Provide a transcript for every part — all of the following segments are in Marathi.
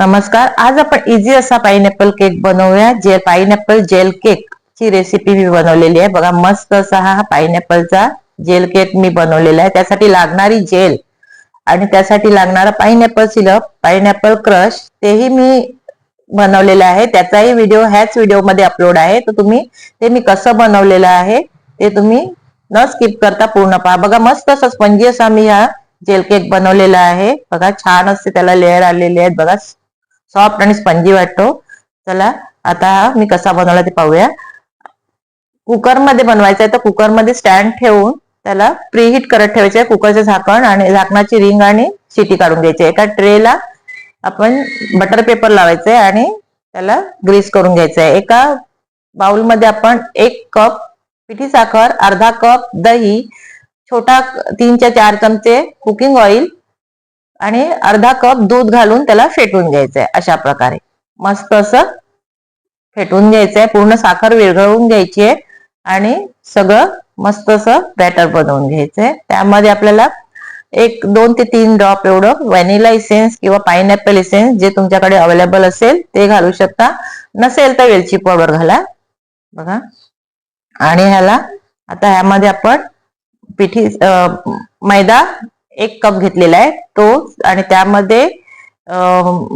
नमस्कार. आज आपण इझी असा पाइनएपल केक बनवूया. जे पाइनएपल जेल केक ची रेसिपी मी बनवलेली आहे. बघा मस्त असा हा पाइनएपलचा जेल केक मी बनवलेला आहे. त्यासाठी लागणारी जेल आणि त्यासाठी लागणारा पाइनएपल सिरप पाइनएपल क्रश तेही मी बनवलेलं आहे. त्याचाही व्हिडिओ ह्याच व्हिडिओमध्ये अपलोड आहे. तर तुम्ही ते मी कसं बनवलेलं आहे ते तुम्ही न स्किप करता पूर्ण पहा. बघा मस्त असं स्पंजी असा मी हा जेल केक बनवलेला आहे. बघा छान असते त्याला लेअर आलेले आहेत. बघा सॉफ्ट आणि स्पंजी वाटतो. चला आता हा मी कसा बनवला ते पाहूया. कुकरमध्ये बनवायचा आहे तर कुकरमध्ये स्टँड ठेवून त्याला प्रीहीट करत ठेवायचे आहे कुकरचे झाकण आणि झाकणाची रिंग आणि शिटी काढून घ्यायची एका ट्रेला आपण बटर पेपर लावायचंय आणि त्याला ग्रीस करून घ्यायचं आहे. एका बाउलमध्ये आपण एक कप पिठी साखर अर्धा कप दही छोटा तीन ते चार चमचे कुकिंग ऑइल आणि अर्धा कप दूध घालून त्याला फेटून घ्यायचंय अशा प्रकारे. मस्त असं फेटून घ्यायचंय पूर्ण साखर विरघळवून घ्यायची आहे आणि सगळं मस्त असं बॅटर बनवून घ्यायचंय. त्यामध्ये आपल्याला एक दोन ते तीन ड्रॉप एवढं व्हॅनिला इसेन्स किंवा पाइनएपल इसेन्स जे तुमच्याकडे अवेलेबल असेल ते घालू शकता. नसेल तर वेलची पावडर घाला. बघा. आणि ह्याला आता ह्यामध्ये आपण पिठी मैदा एक कप घेतलेला आहे तो आणि त्यामध्ये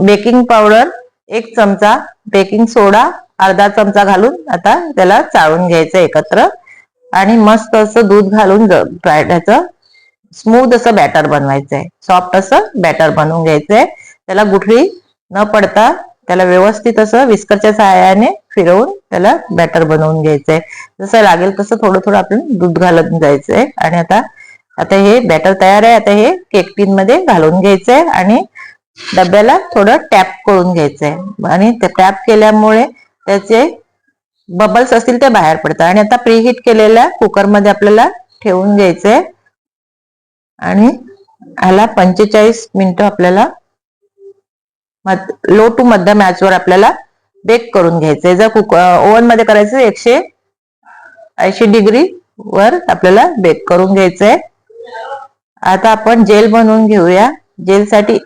बेकिंग पावडर एक चमचा बेकिंग सोडा अर्धा चमचा घालून आता त्याला चाळून घ्यायचं एकत्र. आणि मस्त असं दूध घालून त्याचं स्मूथ असं बॅटर बनवायचं आहे सॉफ्ट असं बॅटर बनवून घ्यायचंय. त्याला गुठळी न पडता त्याला व्यवस्थित असं विस्करच्या सहाय्याने फिरवून त्याला बॅटर बनवून घ्यायचंय. जसं लागेल तसं थोडं थोडं आपण दूध घालत जायचंय. आणि आता आता हे बॅटर तयार आहे. आता हे केक टीन मध्ये घालून घ्यायचंय आणि डब्याला थोडं टॅप करून घ्यायचंय. आणि टॅप केल्यामुळे त्याचे बबल्स असतील ते बाहेर पडतात. आणि आता प्रीहीट केलेल्या कुकरमध्ये आपल्याला ठेवून घ्यायचंय. आणि ह्याला पंचेचाळीस मिनिटं आपल्याला लो टू मध्यम वर आपल्याला बेक करून घ्यायचंय. जर कुक ओव्हनमध्ये करायचं एकशे ऐंशी डिग्री वर आपल्याला बेक करून घ्यायचंय. आता आपण जेल बनवून घेऊया. जेलसाठी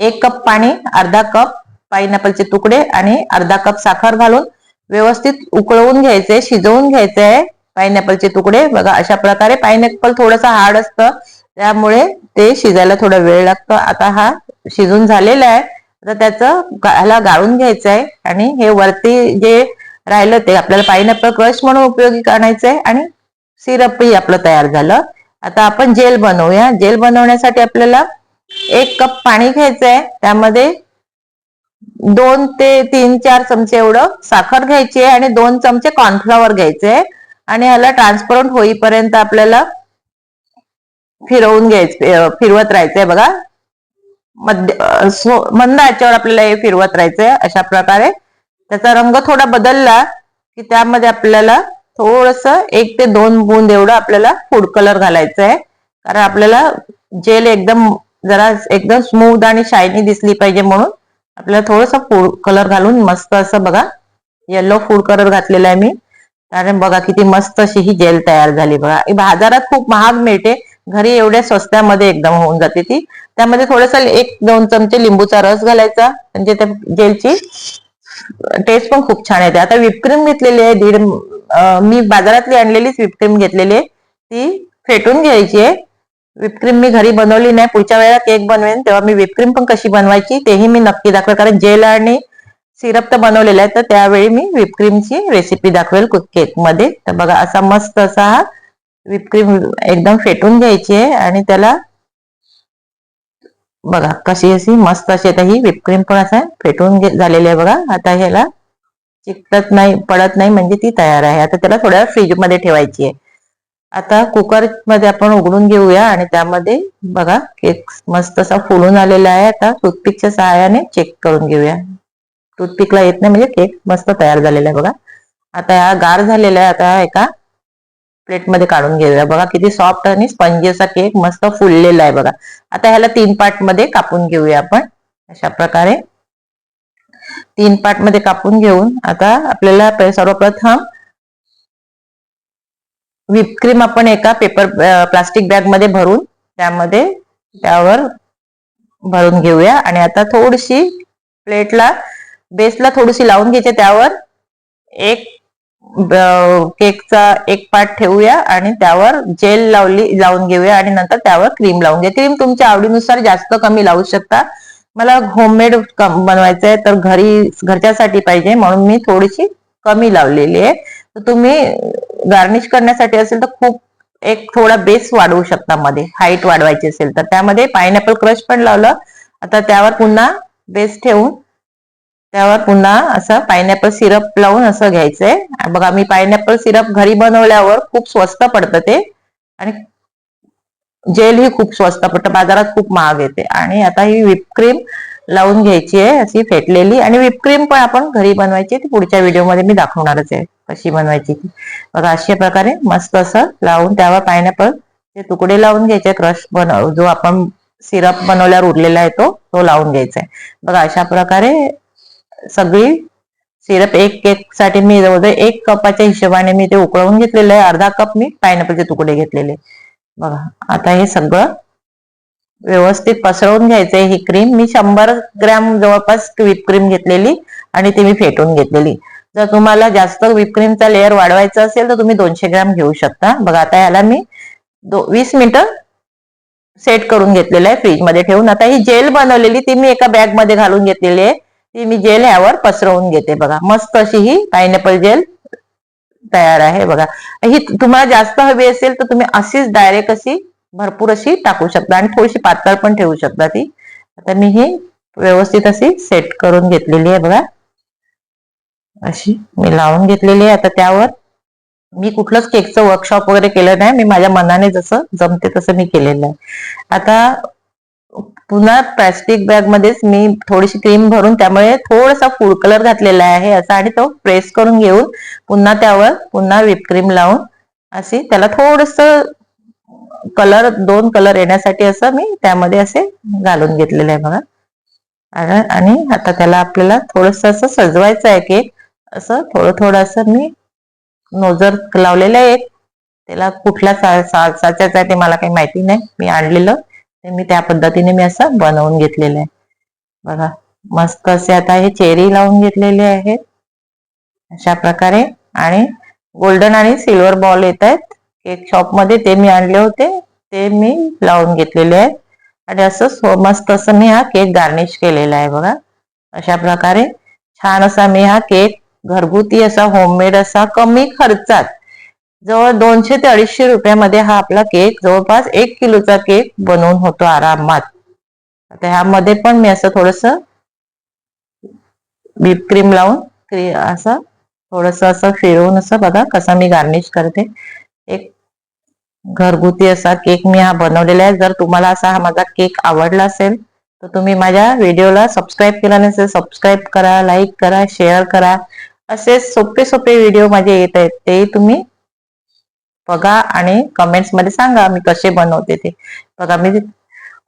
एक कप पाणी अर्धा कप पायनॅपलचे तुकडे आणि अर्धा कप साखर घालून व्यवस्थित उकळवून घ्यायचे शिजवून घ्यायचे आहे तुकडे. बघा अशा प्रकारे पायनॅपल थोडंसं हार्ड असतं. त्यामुळे ते शिजायला थोडा वेळ लागतो. आता हा शिजून झालेला आहे. तर त्याचं ह्याला गाळून घ्यायचं आहे आणि हे वरती जे राहिलं ते आपल्याला पायनॅपल क्रश म्हणून उपयोगी आणायचं आहे आणि सिरपही आपलं तयार झालं. आता आपण जेल बनवूया. जेल बनवण्यासाठी आपल्याला एक कप पाणी घ्यायचं आहे त्यामध्ये दोन ते तीन चार चमचे एवढं साखर घ्यायची आहे आणि दोन चमचे कॉर्नफ्लॉवर घ्यायचे आणि ह्याला ट्रान्सपरंट होईपर्यंत आपल्याला फिरवून घ्यायचं फिरवत राहायचंय बघा. मध्य मंद याच्यावर आपल्याला हे फिरवत राहायचंय अशा प्रकारे. त्याचा रंग थोडा बदलला की त्यामध्ये आपल्याला थोडस एक ते दोन बूंद एवढं आपल्याला फूड कलर घालायचं आहे. कारण आपल्याला जेल एकदम जरा एकदम स्मूथ आणि शायनी दिसली पाहिजे म्हणून आपल्याला थोडस फूड कलर घालून मस्त असं बघा. येलो फूड कलर घातलेला आहे मी. कारण बघा किती मस्त अशी ही जेल तयार झाली बघा. बाजारात खूप महाग मिळते. घरी एवढ्या स्वस्त्यामध्ये एकदम होऊन जाते ती. त्यामध्ये थोडस एक दोन चमचे लिंबूचा रस घालायचा. म्हणजे त्या जेलची टेस्ट पण खूप छान येते. आता विपक्रीम घेतलेली आहे दीड मी बाजारातली आणलेलीच विपक्रीम घेतलेली आहे. ती फेटून घ्यायची आहे. विपक्रीम मी घरी बनवली नाही. पुढच्या वेळेला केक बनवेन. तेव्हा मी विपक्रीम पण कशी बनवायची तेही मी नक्की दाखवेल. कारण जेल आणि सिरप तर बनवलेला आहे तर त्यावेळी मी विपक्रीमची रेसिपी दाखवेल केकमध्ये. तर बघा असा मस्त असा हा विपक्रीम एकदम फेटून घ्यायची आहे. आणि त्याला बघा कशी अशी मस्त अशी आता ही विपक्रीम पण असं फेटून झालेली आहे बघा. आता ह्याला चिकटत नाही पडत नाही म्हणजे ती तयार आहे. आता त्याला थोड्या फ्रीजमध्ये ठेवायची आहे. आता कुकरमध्ये आपण उघडून घेऊया आणि त्यामध्ये बघा केक मस्त असा फुलून आलेला आहे. आता टूथपिकच्या सहाय्याने चेक करून घेऊया. टूथपिकला येत नाही म्हणजे केक मस्त तयार झालेला आहे बघा. आता हा गार झालेला आहे. आता एका प्लेटमध्ये काढून घेऊया. बघा किती सॉफ्ट आणि स्पंजी असा केक मस्त फुललेला आहे बघा. आता ह्याला तीन पार्टमध्ये कापून घेऊया आपण. अशा प्रकारे. तीन पार्टमध्ये कापून घेऊन आता आपल्याला सर्वप्रथम व्हिपक्रीम आपण एका पेपर प्लास्टिक बॅगमध्ये भरून त्यामध्ये त्यावर भरून घेऊया. आणि आता थोडीशी प्लेटला बेसला थोडीशी लावून घ्यायची त्यावर एक केकचा एक पार्ट ठेवूया आणि त्यावर जेल लावली लावून घेऊया. आणि नंतर त्यावर क्रीम लावून घ्या. क्रीम तुमच्या आवडीनुसार जास्त कमी लावू शकता. मला होममेड बनवायचं आहे तर घरी घरच्यासाठी पाहिजे म्हणून मी थोडीशी कमी लावलेली आहे. तर तुम्ही गार्निश करण्यासाठी असेल तर खूप एक थोडा बेस वाढवू शकता मध्ये. हाईट वाढवायची असेल तर. त्यामध्ये पायनॅपल क्रश पण लावलं. आता त्यावर पुन्हा बेस ठेवून त्यावर पुन्हा असं पायनॅपल सिरप लावून असं घ्यायचंय. बघा मी पायनॅपल सिरप घरी बनवल्यावर खूप स्वस्त पडतं ते. आणि जेल ही खूप स्वस्त पडतं बाजारात खूप महाग येते. आणि आता ही विपक्रीम लावून घ्यायची आहे अशी फेटलेली. आणि विपक्रीम पण आपण घरी बनवायची ती पुढच्या व्हिडिओमध्ये मी दाखवणारच आहे कशी बनवायची ती. बघा अशा प्रकारे मस्त असं लावून त्यावर पायनॅपल ते तुकडे लावून घ्यायचे क्रश बनव जो आपण सिरप बनवल्यावर उरलेला आहे तो तो लावून घ्यायचा आहे. बघा अशा प्रकारे सगळी सिरप एक केकसाठी मी जवळजवळ एक कपाच्या हिशोबाने मी ते उकळवून घेतलेलं आहे अर्धा कप मी पायनॅपलचे तुकडे घेतलेले. बघा आता हे सगळं व्यवस्थित पसरवून घ्यायचंय ही क्रीम मी शंभर ग्रॅम जवळपास व्हिप क्रीम घेतलेली आणि ती मी फेटून घेतलेली. जर तुम्हाला जास्त व्हिप क्रीमचा लेअर वाढवायचा असेल तर तुम्ही दोनशे ग्रॅम घेऊ शकता. बघा आता याला मी वीस मिनिटं सेट करून घेतलेलं आहे फ्रीजमध्ये ठेवून. आता ही जेल बनवलेली ती मी एका बॅगमध्ये घालून घेतलेली आहे. ती मी जेल ह्यावर पसरवून घेते बघा. मस्त अशी ही पायनॅपल जेल तयार आहे. बघा ही तुम्हाला जास्त हवी असेल तर तुम्ही अशीच डायरेक्ट अशी भरपूर अशी टाकू शकता आणि थोडीशी पातळ पण ठेवू शकता ती. आता मी ही व्यवस्थित अशी सेट करून घेतलेली आहे बघा. अशी मी लावून घेतलेली आहे. आता त्यावर मी कुठलंच केकचं वर्कशॉप वगैरे केलं नाही. मी माझ्या मनाने जसं जमते तसं मी केलेलं आहे. आता पुन्हा प्लॅस्टिक बॅग मध्येच मी थोडीशी क्रीम भरून त्यामुळे थोडासा फूड कलर घातलेला आहे असा आणि तो प्रेस करून घेऊन पुन्हा त्यावर पुन्हा क्रीम लावून अशी त्याला थोडस कलर दोन कलर येण्यासाठी असं मी त्यामध्ये असे घालून घेतलेलं आहे बघा. आणि- आणि आता त्याला आपल्याला थोडस असं सजवायचं आहे केक असं थोडं थोडं असं मी नोजर लावलेलं आहे. एक त्याला कुठल्या सा- सा- साच्याचं आहे ते मला काही माहिती नाही. मी आणलेलं. ते मी त्या पद्धतीने मी असं बनवून घेतलेलं आहे. बघा मस्त असे आता हे चेरी लावून घेतलेले आहेत. अशा प्रकारे. आणि गोल्डन आणि सिल्वर बॉल येत आहेत. केक शॉपमध्ये ते मी आणले होते. ते मी लावून घेतलेले आहेत. आणि असं मस्त असं मी हा केक गार्निश केलेला आहे बघा. अशा प्रकारे. छान असा मी हा केक घरगुती असा होममेड असा कमी खर्चात जवळ दोनशे ते अडीचशे रुपयामध्ये हा आपला केक जवळपास एक किलोचा केक बनवून होतो आरामात. आता ह्यामध्ये पण मी असं थोडस बीप क्रीम लावून क्री असं थोडस असं फिरवून असं बघा कसा मी गार्निश करते. एक घरगुती असा केक मी हा बनवलेला आहे. जर तुम्हाला असा हा माझा केक आवडला असेल तर तुम्ही माझ्या व्हिडिओला सबस्क्राईब केला नसेल सबस्क्राईब करा लाईक करा शेअर करा. असे सोपे सोपे व्हिडिओ माझे येत आहेत. तेही तुम्ही बघा आणि कमेंट्समध्ये सांगा मी कसे बनवते ते. बघा मी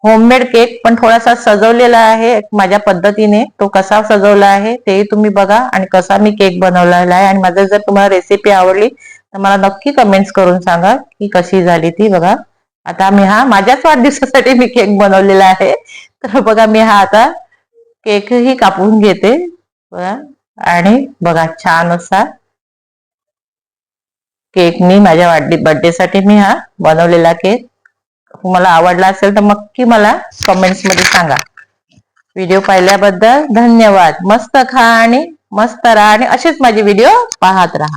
होममेड केक पण थोडासा सजवलेला आहे. माझ्या पद्धतीने तो कसा सजवला आहे तेही तुम्ही बघा आणि कसा मी केक बनवलेला आहे. आणि माझं जर तुम्हाला रेसिपी आवडली तर मला नक्की कमेंट्स करून सांगा की कशी झाली ती बघा. आता मी हा माझ्याच वाढदिवसासाठी मी केक बनवलेला आहे. तर बघा मी हा आता केकही कापून घेते. बघा. आणि बघा छान असा केक मी माझ्या वाढदी बर्थडेसाठी मी हा बनवलेला केक. तुम्हाला आवडला असेल तर नक्की मला कमेंट्समध्ये सांगा. व्हिडिओ पाहिल्याबद्दल धन्यवाद. मस्त खा आणि मस्त राहा आणि असेच माझे व्हिडिओ पाहत राहा.